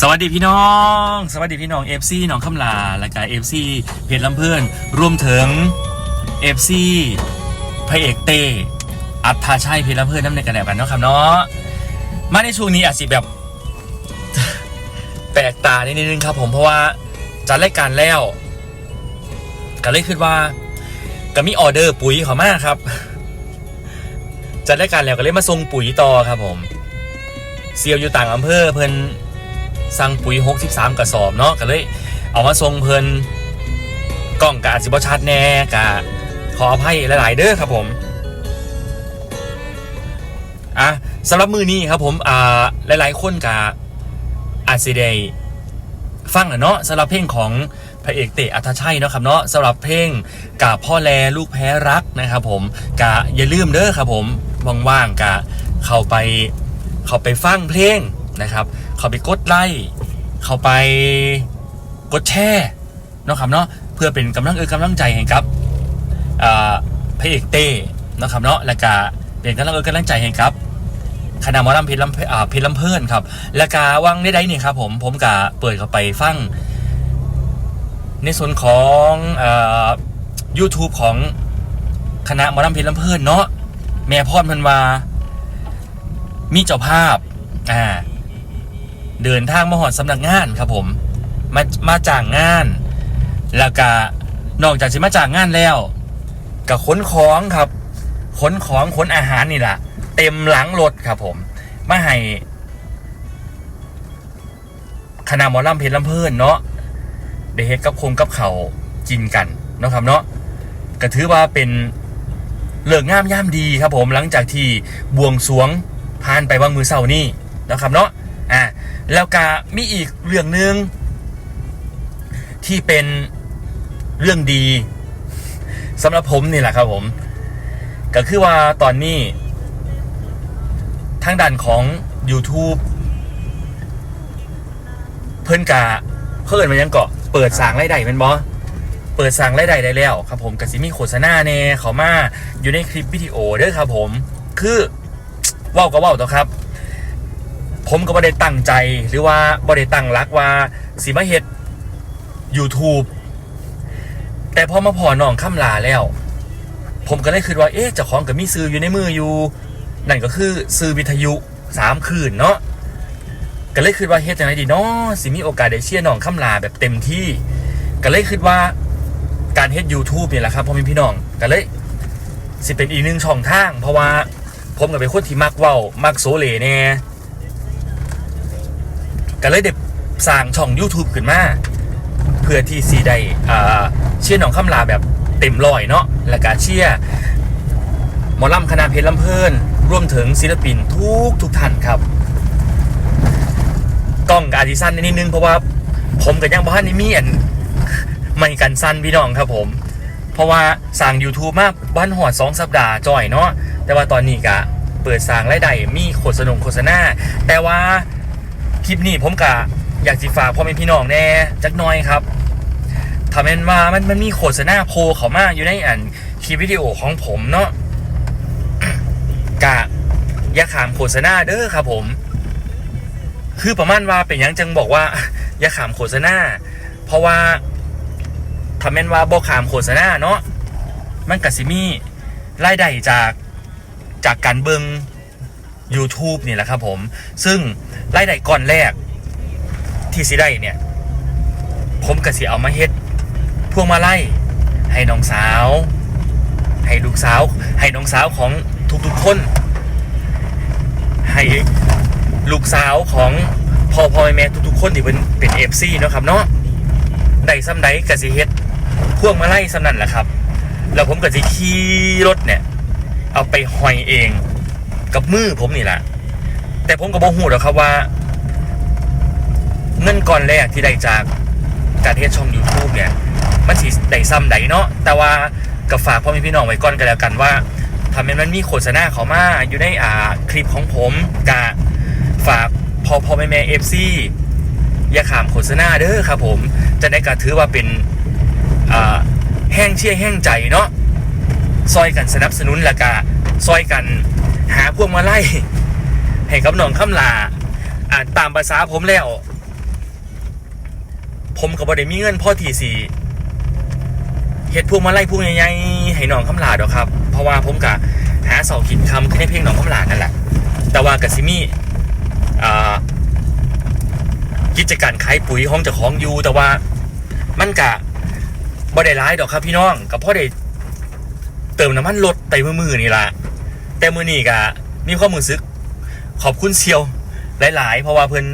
สวัสดีพี่น้อง สวัสดีพี่น้อง FC น้องคำลาและก็ FC เพจลำเพื่อนรวมถึง FC พระเอกเต้อัธาชัยเพจลำเพื่อนน้ำในกระแดกันเนาะครับเนาะมาในช่วงนี้อาจสิแบบแปลกตานิดนึงครับผมเพราะว่าจัดรายการแล้วก็เลยคิดว่าก็มีออเดอร์ปุ๋ยเขามากครับจัดรายการแล้วก็เลยมาส่งปุ๋ยต่อครับผมเซียวอยู่ต่างอำเภอเพิ่น สั่งปุ๋ย 63 กระสอบเนาะก็เลย เอามาส่งเพิ่นกล้องกอาสิบชัดแน่กะขออภัยหลาย ๆ เด้อครับผมอะสำหรับมือนี้ครับผมอ่าหลาย ๆ คนกะอาจสิได้ฟังนะเนาะสำหรับเพลงของพระเอกเตะอัธชัยเนาะครับเนาะสำหรับเพลงกาพ่อแลลูกแพ้รักนะครับผมกะอย่าลืมเด้อครับผมว่างๆกะเข้าไปเขาไปฟังเพลง นะครับ เขาไปกดไลค์เขาไปกดแชร์เนาะครับเนาะเพื่อเป็นกำลังเออกำลังใจให้กับพระเอกเต้เนาะครับเนาะแล้วก็เป็นกำลังเออกำลังใจให้กับคณะมอลำเพชรลำเพชรลำเพลินครับ แล้วก็วังได้ไดนี่ครับผมผมก็เปิดเข้าไปฟัง ในส่วนของอ่า YouTube ของคณะมอลำเพชรลำเพลินเนาะแม่พรเพิ่นว่ามีเจ้าภาพอ่า เดินทางมาหอดสำนักงานครับผม มามาจ้างงาน แล้วก็นอกจากจะมาจ้างงานแล้วก็ขนของครับขนของขนอาหารนี่แหละเต็มหลังรถครับผม มาให้คณะหมอลำเพชรลำเพลินเนาะได้เฮ็ดกับคงกับเขาวกินกันเนาะครับเนาะก็ถือว่าเป็นเลิกงามย่ามดีครับผมหลังจากที่บวงสรวงผ่านไปบางมือเสาร์นี่นะครับเนาะ แล้วก็มีอีกเรื่องหนึ่งที่เป็นเรื่องดีสำหรับผมนี่แหละครับผม ก็คือว่าตอนนี้ ทางด้านของ YouTube เพิ่นกะเขาเอินมายังเกาะเปิดสางไรายได้เป็นบอเปิดสางรายได้ได้แล้วครับผมกสิมีโฆษณาเน่เขามาอยู่ในคลิปวิดีโอเด้อครับผม คือว้าก็ว้าต่อครับ ผมก็บ่ได้ตั้งใจหรือว่าบ่ได้ตั้งรักว่าสิมาเฮ็ด YouTube แต่พอมาพอน้องข้ามลาแล้ว ผมก็เลยคิดว่าเอ๊ะเจ้าของก็มีซื้ออยู่ในมืออยู่ นั่นก็คือซื้อวิทยุสามคืนเนาะก็เลยคิดว่าเฮ็ดจังไดดีเนาะสิมีโอกาสได้เชียร์น้องข้ามลาแบบเต็มที่ ก็เลยคิดว่าการเฮ็ด YouTube นี่แหละครับพ่อแม่พี่น้องก็เลยสิเป็นอีกหนึ่งช่องทาง เพราะว่าผมกับเป็นคนที่มักเว้ามักโซเลแน่ ก็เลยเด็บสร้างช่อง YouTube ขึ้นมาเพื่อที่สีได้เชียร์หนองคำลาแบบเต็มร้อยเนาะและก็เชียร์หมอลำคณะเพชรลำเพลินร่วมถึงศิลปินทุกทุกท่านครับกล้องกับอาทิสั้นนิดนึงเพราะว่าผมกับยังบ้านนี่มีอันไม่กันสั้นพี่น้องครับผม เพราะว่าสั่ง YouTube มาบ้านหอดสองสัปดาห์จ่อยเนาะแต่ว่าตอนนี้กะเปิดสร้างรายได้มีโฆษณาโฆษณาแต่ว่า คลิปนี้ผมกะอยากสิฝากพ่อแม่พี่น้องแน่จักน่อยครับถ้าแม่นว่ามันมันมีโฆษณาโพลเขามาอยู่ในอันคลิปวิดีโอของผมเนาะกะอย่าขามโฆษณาเด้อครับผม คือประมาณว่าเป็นยังจังบอกว่า อย่าขามโฆษณา เพราะว่าถ้าแม่นว่าบ่ขามโฆษณาเนาะมันก็สิมีรายได้จากจากการเบิง YouTube นี่แหละครับผม ซึ่งรายได้ก่อนแรกที่สิได้เนี่ย ผมก็สิเอามาเฮ็ด พวงมาลัยให้น้องสาว ให้ลูกสาว ให้น้องสาวของทุกๆคน ให้ลูกสาวของพ่อพ่อแม่ทุกๆคนที่เป็นเป็นเอฟซีเนาะครับเนาะได้ซ้ำใดก็สิเฮ็ดพวงมาลัยซ้ำนั่นแหละครับ แล้วผมก็จะขี่รถเนี่ย เอาไปห้อยเอง กับมือผมนี่แหละแต่ผมก็บอกหูหรอกครับว่า เงินก่อนแรกที่ได้จากการเทศช่อง YouTube เนี่ย มันสิได้ซ้ำใดเนาะแต่ว่ากับฝากพ่อแม่พี่น้องไว้ก่อนกันแล้วกันว่าทำให้มันมีโฆษณาเขามาอยู่ในอ่าคลิปของผมกะฝากพอพอแม่แม่เอฟซีอย่าขามโฆษณาเด้อครับผม จะได้กระถือว่าเป็นอ่าแห้งเชี่ยแห้งใจเนาะซอยกันสนับสนุนละกะซอยกัน หาพวกมาไล่ให้กับน้องคำลาอ่าตามภาษาผมแล้ว ผมก็บ่ได้มีเงินพ่อทีสีเฮ็ดพวงมาไลัยพวงใหญ่ๆให้น้องคำลาดอกครับ เพราะว่าผมกะหาเสาขินคำขึ้นในเพลงน้องคำลานั่นแหละ แต่ว่ากะซิมีอ่ากิจการขายปุ๋ยห้องเจ้าของอยู่แต่ว่ามันกะบ่ได้ร้ายดอกครับพี่น้องกับพ่อได้เติมน้ำมันรถไปมือๆนี่ละ แต่มือนี่กะมีความมือซึก ขอบคุณเซียว หลาย ๆ เพราะว่าเพิ่น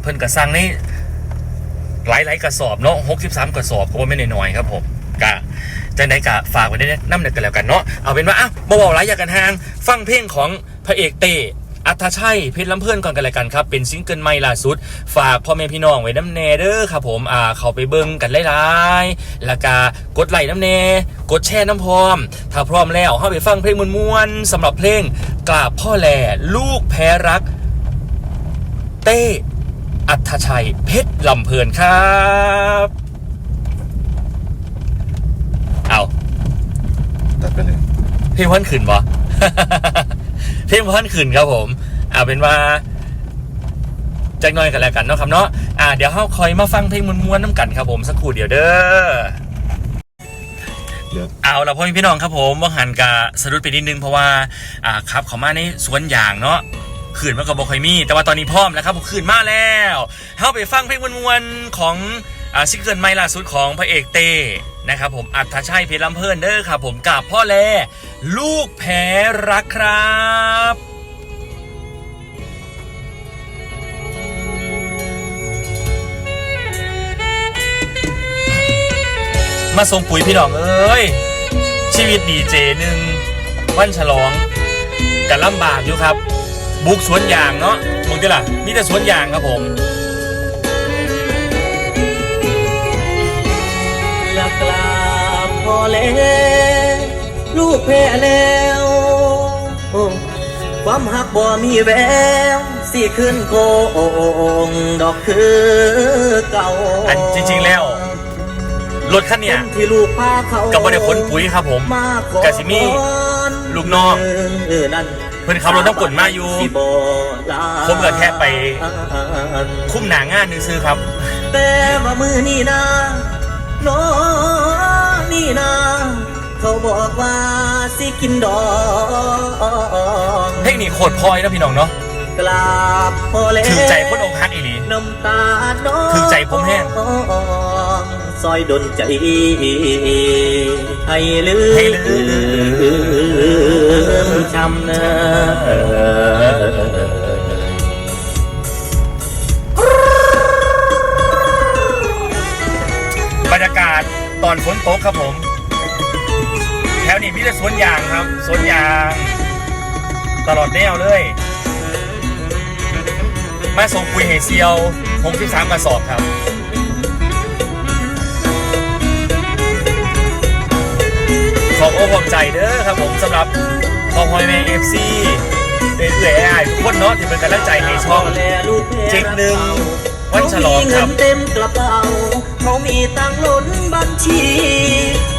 เพิ่นกระสั่งในหลาย ๆ กระสอบเนาะ63กระสอบก็ว่าไม่นน้อยๆครับผมกะจังไดกะฝากไว้ได้น้ำหนักกันแล้วกันเนาะเอาเป็นว่าอ้าวบ่เบาๆหลายอยากกันทาง ฟังเพลงของพระเอกเต้ อัธชัยเพชรลำเพื่อนก่อนกันเลยกันครับ เป็นซิงเกิลใหม่ล่าสุด ฝากพ่อแม่พี่น้องไว้น้ำแน่เด้อครับผมอ่าเข้าไปเบิ่งกันหลายๆแล้วก็กดไลค์น้ำแน่กดแชร์น้ำพร้อม ถ้าพร้อมแล้วเข้าไปฟังเพลงมวนๆสำหรับเพลงกราบพ่อแลลูกแพ้รัก เต้อัธชัยเพชรลำเพลินครับเอาตัดไปเลยเพลงพันขืนบ่ เพลงพันขืนครับผมเอาเป็นว่าจักหน่อยกันแล้วกันเนาะครับเนาะอ่าเดี๋ยวเฮาคอยมาฟังเพลงมวนๆน้ำกันครับผมสักครู่เดียวเด้อเดี๋ยวเอาละพ่อแม่พี่น้องครับผมว่าหันกะสะดุดไปนิดนึงเพราะว่าอ่าครับเขามาในสวนยางเนาะขืนมากับบอคอยมีแต่ว่าตอนนี้พร้อมแล้วครับผมขืนมาแล้วเข้าไปฟังเพลงมวนๆของอ่าซิงเกิลใหม่ล่าสุดของพระเอกเต้ นะครับผมอัธชัยเพชรลำเพลินเด้อครับผมกับพ่อแลลูกแพ้รักครับมาส่งปุ๋ยพี่น้องเอ้ย ชีวิตดีเจหนึ่งวันฉลองกันลำบากอยู่ครับ บุกสวนยางเนาะมองที่ล่ะมีแต่สวนยางครับผม อแล้วลูกแพ้แล้วโอ้ความหักบ่มีแววสิขึ้นโกงดอกคือเก่าอันจริงๆแล้วรถคันเนี้ยที่ลูกพาเขากับบ่ได้ขนปุ๋ยครับผมมาขอกะสิมีลูกน้องเออนั่นเพิ่นขับรถน้ำกลนมาอยู่สิบ่ลาผมก็แค่ไป คุ้มหนางานนึงซื้อครับ แต่ว่ามือนี่นะน้อนี่ นะเขาบอกว่าสิกินดอกเทคนิคโคตรพลอยนะพี่น้องเนาะกราบพอแล้วถือใจคนอกหักอีหลีน้ำตาน้องถือใจผมแห้งซอยดนใจให้ลืให้ลืมช้ำเนอบรรยากาศ ตอนฝนตกครับผม แถวนี้มีแต่สวนยางครับสวนยาง ตลอดแนวเลย มาส่งปุ๋ยให้เซียว63กระสอบครับขอบอกขอบใจเด้อครับผมสำหรับพอพอยแมเอฟซีเอื่อยๆอ้ายทุกคนเนาะที่เป็นกำลังใจให้ช่องเจ็ดหนึ่งวันฉลองครับเต็มกระเป๋า เขามีตังค์ล้นบัญชี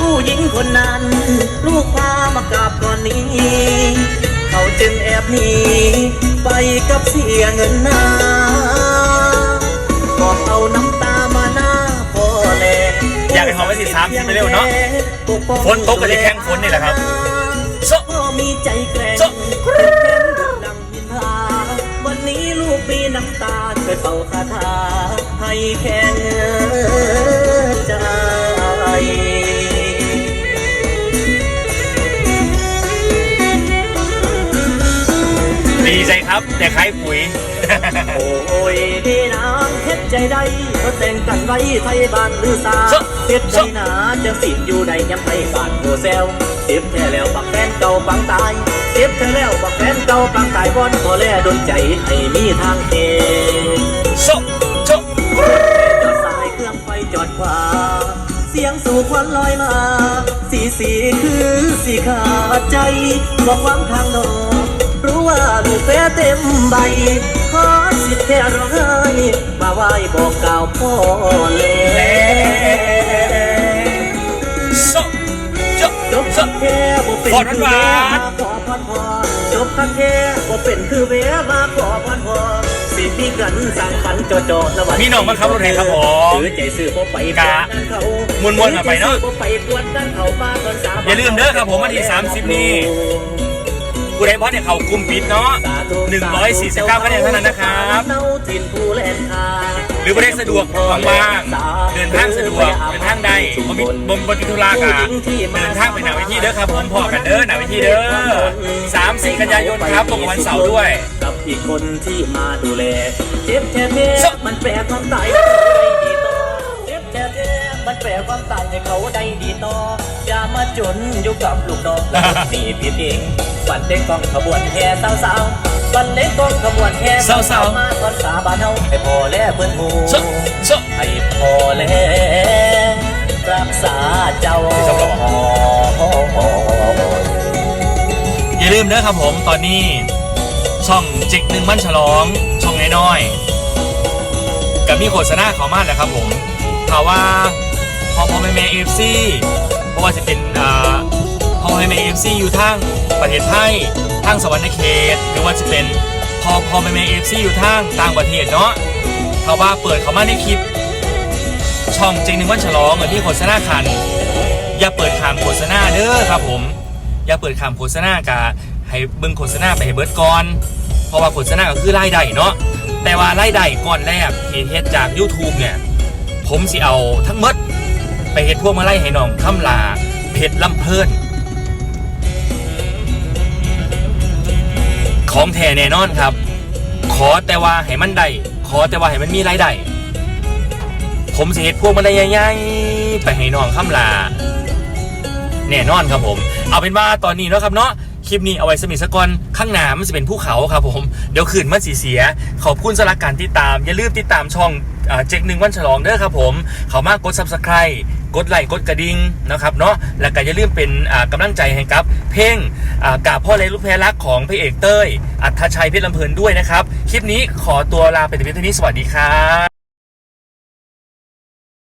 ผู้หญิงคนนั้น ลูกพามากราบก่อนนี้ เขาจึงแอบหนีไปกับเสียเงินนาบอกเอาน้ำตามาหน้าพอแลอยากให้เขาไว้สิ30ไปเร็วเนาะฝนตกก็จะแข่งฝนนี่แหละครับโซะพ่อมีใจแกร่ง ลูกมีน้ำตาช่วยเป่าคาถาให้แข็งใจดีใจครับ แต่ขายปุ๋ย โอ้ยดีนางเฮ็ดใจได้ก็แต่งกันไว้ไทยบ้านหรือสาโซะเฮ็ดใจโซะหนาจะสิอยู่ใดยำไทยบ้านโกแซว เจ็บแท้แล้วปักแฟนเก่าปังตายเจ็บแท้แล้วปักแฟนเก่าปังตายวอนพอแลดนใจให้มีทางเทโซะโซะจอดสายเครื่องไฟจอดขวาเสียงสู่ควันลอยมา สีสีคือสีขาดใจบอกความทางนอกรู้ว่าลูกแพ้เต็มใบขอสิทธิ์แค่ร้องไห้มาไหว้บอกกล่าวพ่อแลโจบสักแค่บ่เป็นขอหวานๆขอพรพอจบสักแค่บ่เป็นคือเวมาขอพรพอสิมีกันสร้างฝันโจโจละวันมีน้องมาขับรถให้ครับผมถือใจซื้อบ่ไปกะม่วนๆกันไปเนาะบ่ไปปวดกันเขาบ้านตอนสามอย่าลืมเด้อครับผมวันที่ 30 นี้ผู้ใดพอเนี่ยเขากลุ่มปิดเนาะ149คะแนนเท่านั้นนะครับ หรือผู้ใดสะดวกว่างๆเดินทางสะดวกเดินทางใดบ่มีบ่บ่ติดธุระกะเดินทางไปหนาเวทีเด้อครับผมพอกันเด้อหนาเวทีเด้อ3 4กันยายนครับตรงกับวันเสาร์ด้วยกับอีกคนที่มาดูแลเจ็บแค่เพียสะมันแปลความตายให้เขาได้ดีต่อเจ็บแค่เพียมันแปลความตายให้เขาได้ดีต่ออย่ามาจนอยู่กับลูกน้องนี่ผิดเองวันเด็กกองขบวนแห่สาวๆ วันเด็กกองขบวนแห่สาวๆมาตอนสาบานเฮาให้พอแลเพื่อนหมู่โซโซให้พอแลรักษาเจ้าสำหรับอย่าลืมเด้อครับผมตอนนี้ ช่องจิกหนึ่งมั่นฉลอง ช่องน้อยๆกับมีโฆษณาเขามาแล้วครับผมข่าวว่าพอพอแม่แม่เอฟซีเพราะว่าจะเป็นอ่าพอแม่แม่เอฟซีอยู่ทางประเทศไทย ทางสวรรค์เขตหรือว่าจะเป็นพอพอแม่แม่เอฟซีอยู่ทางต่างประเทศเนาะเขาว่าเปิดเขามาในคลิป ช่องจริงหนึ่งวันฉลองกับที่โฆษณาคัน อย่าเปิดขามโฆษณาเด้อครับผม อย่าเปิดขามโฆษณากะให้เบิ่งโฆษณาไปให้เบิร์ดก่อน เพราะว่าโฆษณาก็คือรายได้เนาะแต่ว่ารายได้ก่อนแรกที่เฮ็ดจาก YouTube เนี่ย ผมสิเอาทั้งหมด ไปเฮ็ดพวกมาไล่ให้น้องคำลาเพชรลำเพลิน ของแท้แน่นอนครับ ขอแต่ว่าให้มันได้ขอแต่ว่าให้มันมีรายได้ผมเฮ็ดพวกมาไล่ใหญ่ๆไปให้น้องคำลาแน่นอนครับผม เอาเป็นว่าตอนนี้เนาะครับเนาะคลิปนี้เอาไว้สมิสกอนข้างหน้ามันจะเป็นภูเขาครับผมเดี๋ยวขึ้นมันสีเสีย ขอบคุณสำหรับการติดตาม อย่าลืมติดตามช่องเจ็กหนึ่งวันฉลองเด้อครับผม เขามากกด subscribe กดไลค์กดกระดิ่งนะครับเนาะแล้วก็อย่าลืมเป็นอ่ากำลังใจให้กับ เพลงกาบพ่อเลยลูกแพรรักของพระเอกเต้ย อัธชัยเพชรลำเพลินด้วยนะครับ คลิปนี้ขอตัวลาไปแต่เพียงเท่านี้สวัสดีครับ